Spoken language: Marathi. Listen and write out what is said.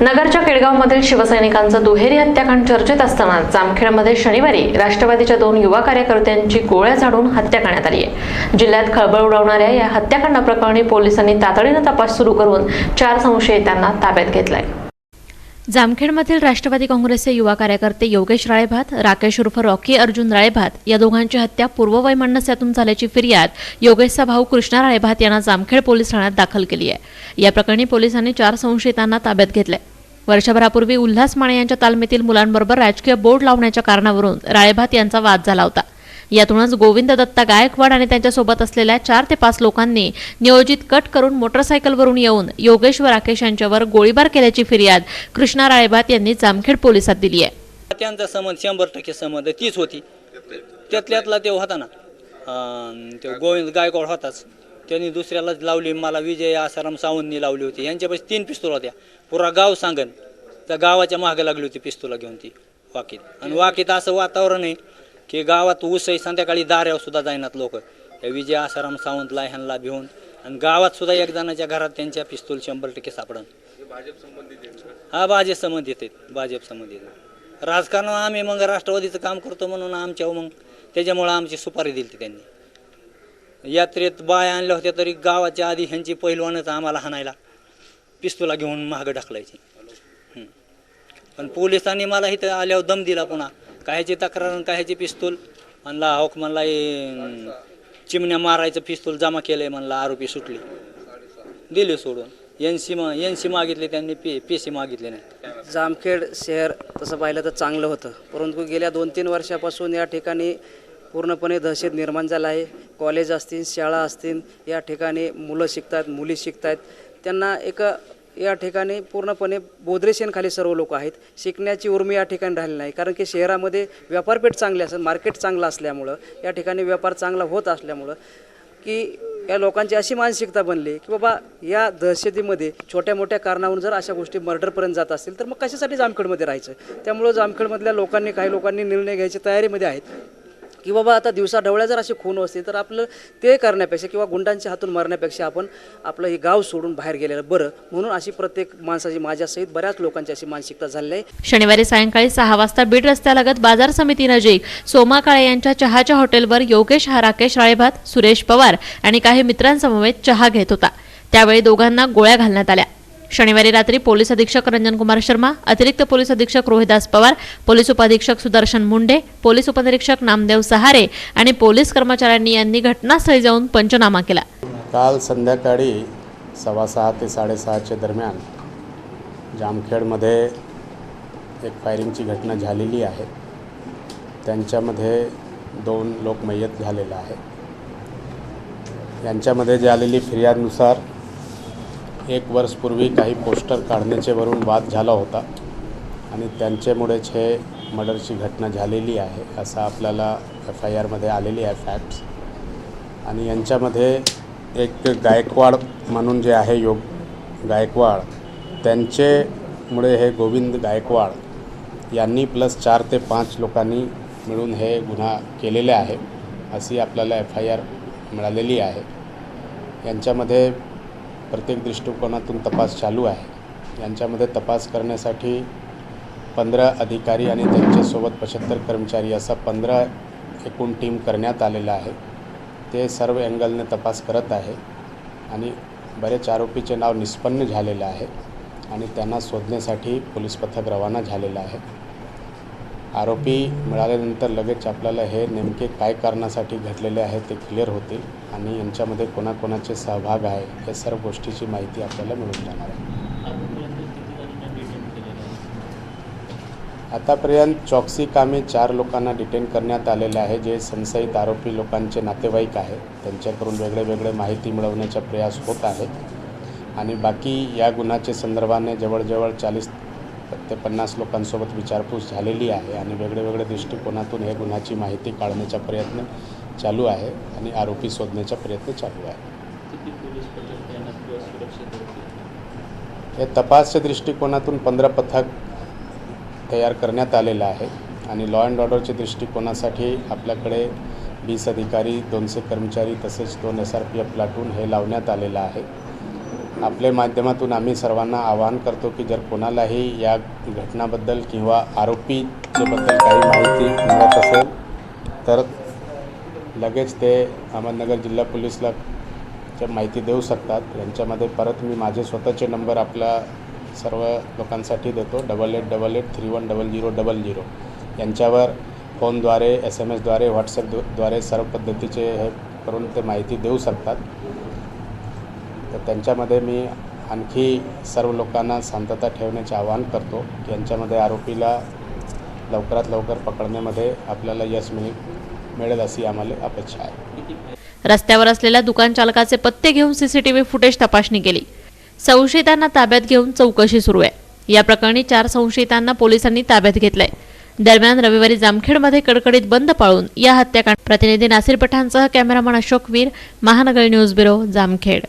नगरच्या केडगावमधील शिवसैनिकांचं दुहेरी हत्याकांड चर्चेत असताना जामखेडमध्ये शनिवारी राष्ट्रवादीच्या दोन युवा कार्यकर्त्यांची गोळ्या झाडून हत्या करण्यात आली आहे. जिल्ह्यात खळबळ उडवणाऱ्या या हत्याकांडाप्रकरणी पोलिसांनी तातडीनं तपास सुरू करून चार संशयितांना ताब्यात घेतलाय. जामखेडमधील राष्ट्रवादी काँग्रेसचे युवा कार्यकर्ते योगेश राळेभात राकेश उर्फ रॉकी अर्जुन राळेभात या दोघांची हत्या पूर्ववैमनस्यातून झाल्याची फिर्याद योगेशचा भाऊ कृष्णा राळेभात यांना जामखेड पोलीस ठाण्यात दाखल केली आहे. या प्रकरणी पोलिसांनी चार संशयितांना ताब्यात घेतलंय. वर्षभरापूर्वी उल्हास माने यांच्या तालमीतील मुलांबरोबर राजकीय बोर्ड लावण्याच्या कारणावरून राळेभात यांचा वाद झाला होता. यातूनच गोविंद दत्ता गायकवाड आणि त्यांच्यासोबत असलेल्या चार ते पाच लोकांनी नियोजित कट करून मोटरसायकलवरून येऊन योगेश व राकेश यांच्यावर गोळीबार केल्याची फिर्याद कृष्णा राळेबात यांनी जामखेड पोलिसात दिली आहे. त्यांचा संबंध शंभर टक्के संबंध तीच होती. त्यातल्यातला ते होता ना. ते तो गोविंद गायकवाड होताच. त्यांनी दुसऱ्यालाच लावली. मला विजय आसाराम सावंतनी लावली होती. यांच्यापाशी तीन पिस्तूल होत्या. पुरा गाव सांगन. त्या गावाच्या मागे लागली होती पिस्तुला घेऊन ती वाकीत. आणि वाकीत असं वातावरण आहे. की गावात ऊसही संध्याकाळी दाऱ्यावर सुद्धा जाईनात लोक. त्या विजय आसाराम सावंतला ह्यांना भिवून आणि गावात सुद्धा एक जणाच्या घरात त्यांच्या पिस्तूल शंभर टक्के सापडन. हा भाजप संबंधित आहेत भाजप संबंधित राजकारण आम्ही मग राष्ट्रवादीचं काम करतो म्हणून आमच्या मग त्याच्यामुळं आमची सुपारी दिली त्यांनी. यात्रेत बाया आणल्या होत्या तरी गावाच्या आधी ह्यांची पहिलवानच आम्हाला हाणायला पिस्तूला घेऊन मागं ढकलायची. पण पोलिसांनी मला इथं आल्यावर दम दिला पुन्हा. कायची तक्रार आणि कायची पिस्तूल. म्हणला हॉक म्हणला हे, चिमण्या मारायचं पिस्तूल जमा केलंय म्हणला आरोपी सुटली. दिली सोडून. एन सी मा एन सी मागितली त्यांनी पी पी सी मागितले नाही. जामखेड शहर तसं पाहिलं तर चांगलं होतं. परंतु गेल्या दोन तीन वर्षापासून या ठिकाणी पूर्णपणे दहशत निर्माण झाला आहे. कॉलेज असतील शाळा असतील या ठिकाणी मुलं शिकतात मुली शिकतात. त्यांना एक या ठिकाणी पूर्णपणे बोधरेशेनखाली सर्व लोक आहेत. शिकण्याची उर्मी या ठिकाणी राहिली नाही. कारण की शहरामध्ये व्यापारपेठ चांगली असेल मार्केट चांगलं असल्यामुळं या ठिकाणी व्यापार चांगला होत असल्यामुळं की या लोकांची अशी मानसिकता बनली की बाबा या दहशतीमध्ये छोट्या मोठ्या कारणावरून जर अशा गोष्टी मर्डरपर्यंत जात असतील तर मग कशासाठी जामखेडमध्ये राहायचं? त्यामुळं जामखेडमधल्या लोकांनी काही लोकांनी निर्णय घ्यायची तयारीमध्ये आहेत. की बाबा आता दिवसा ढवळ्या जर अशी खून असते तर आपलं ते करण्यापेक्षा किंवा गुंडांच्या हातून मरण्यापेक्षा आपण आपलं हे गाव सोडून बाहेर गेलेलं बरं. म्हणून अशी प्रत्येक माणसाची माझ्यासहित बऱ्याच लोकांची अशी मानसिकता झालेली आहे. शनिवारी सायंकाळी सहा वाजता बीड रस्त्यालगत बाजार समिती नजीक सोमा काळे यांच्या चहाच्या हॉटेलवर योगेश हा राकेश राळेभात सुरेश पवार आणि काही मित्रांसमवेत चहा घेत होता. त्यावेळी दोघांना गोळ्या घालण्यात आल्या. शनिवारी रात्री पोलीस अधीक्षक रंजन कुमार शर्मा अतिरिक्त पोलीस अधीक्षक रोहिदास पवार पोलीस उपाधीक्षक सुदर्शन मुंडे पोलीस उपनिरीक्षक नामदेव सहारे आणि पोलीस कर्मचाऱ्यांनी यांनी घटनास्थळी जाऊन पंचनामा केला. काल संध्याकाळी सव्वा सहा ते साडेसहाच्या दरम्यान जामखेडमध्ये एक फायरिंगची घटना झालेली आहे. त्यांच्यामध्ये दोन लोक मय्यत झालेला आहे यांच्यामध्ये झालेली फिर्यादनुसार एक वर्षपूर्वी काही पोस्टर काढण्याचे वरून वाद झाला होता. आणि त्यांच्यामुळेच हे मर्डरची घटना झालेली आहे असं आपल्याला एफ आय आरमध्ये आलेली आहे फॅक्ट्स आणि यांच्यामध्ये एक गायकवाड म्हणून जे आहे योग गायकवाड त्यांचेमुळे हे गोविंद गायकवाड यांनी प्लस चार ते पाच लोकांनी मिळून हे गुन्हा केलेले आहे अशी आपल्याला एफ आय आर मिळालेली आहे. यांच्यामध्ये प्रत्येक दृष्टिकोनातून तपास चालू आहे. यांच्यामध्ये तपास करण्यासाठी पंधरा अधिकारी आणि त्यांच्यासोबत पचहत्तर कर्मचारी असा पंधरा एकूण टीम करण्यात आलेला आहे. ते सर्व अँगलने तपास करत आहे आणि बरेच आरोपीचे नाव निष्पन्न झालेलं आहे आणि त्यांना शोधण्यासाठी पोलीस पथक रवाना झालेलं आहे. आरोपी मिळाल्यानंतर लगेच आपल्याला हे नेमके काय कारणासाठी घडलेले आहे ते क्लिअर होतील आणि यांच्यामध्ये कोणाकोणाचे सहभाग आहे या सर्व गोष्टीची माहिती आपल्याला मिळून जाणार आहे. आतापर्यंत चौकसी कामे चार लोकांना डिटेन करण्यात आलेले आहे जे संशयित आरोपी लोकांचे नातेवाईक आहेत. त्यांच्याकडून वेगळे वेगळे माहिती मिळवण्याचा प्रयास होत आहे. आणि बाकी या गुन्ह्याच्या संदर्भाने जवळजवळ चाळीस ते पन्नास लोकांसोबत विचारपूस झालेली आहे आणि वेगळे वेगळे दृष्टिकोनातून हे गुन्ह्याची माहिती काढण्याचा प्रयत्न चालू आहे आणि आरोपी शोधण्याचा प्रयत्न चालू आहे. हे तपासच्या दृष्टिकोनातून पंधरा पथक तयार करण्यात आलेलं आहे आणि लॉ अँड ऑर्डरच्या दृष्टिकोनासाठी आपल्याकडे वीस अधिकारी दोनशे कर्मचारी तसेच दोन S R P F platoon हे लावण्यात आलेलं आहे. आपल्या माध्यमातून आम्ही सर्वांना आवाहन करतो की जर कोणालाही या घटनाबद्दल किंवा आरोपीच्याबद्दल काही माहिती मिळत असेल तर लगेच ते अहमदनगर जिल्हा पोलीसला च्या माहिती देऊ शकतात. यांच्यामध्ये परत मी माझे स्वतःचे नंबर आपल्या सर्व लोकांसाठी देतो. Double eight double eight three one double zero double zero यांच्यावर फोनद्वारे एस एम एसद्वारे व्हॉट्सअपद्वारे सर्व पद्धतीचे हे करून ते माहिती देऊ शकतात. तर त्यांच्यामध्ये मी आणखी सर्व लोकांना शांतता ठेवण्याचे आवाहन करतो की यांच्यामध्ये आरोपीला लवकरात लवकर पकडण्यामध्ये आपल्याला यश मिळेल मिळेल अशी आम्हाला अपेक्षा आहे. रस्त्यावर असलेल्या दुकान चालकाचे पत्ते घेऊन सीसीटीव्ही फुटेज तपासणी केली. संशयितांना ताब्यात घेऊन चौकशी सुरू आहे. या प्रकरणी चार संशयितांना पोलिसांनी ताब्यात घेतलंय. दरम्यान रविवारी जामखेडमध्ये कडकडीत बंद पाळून या हत्याकांड प्रतिनिधी Nasir पठाणसह cameraman Ashok Veer Mahanagar news bureau Jamkhed.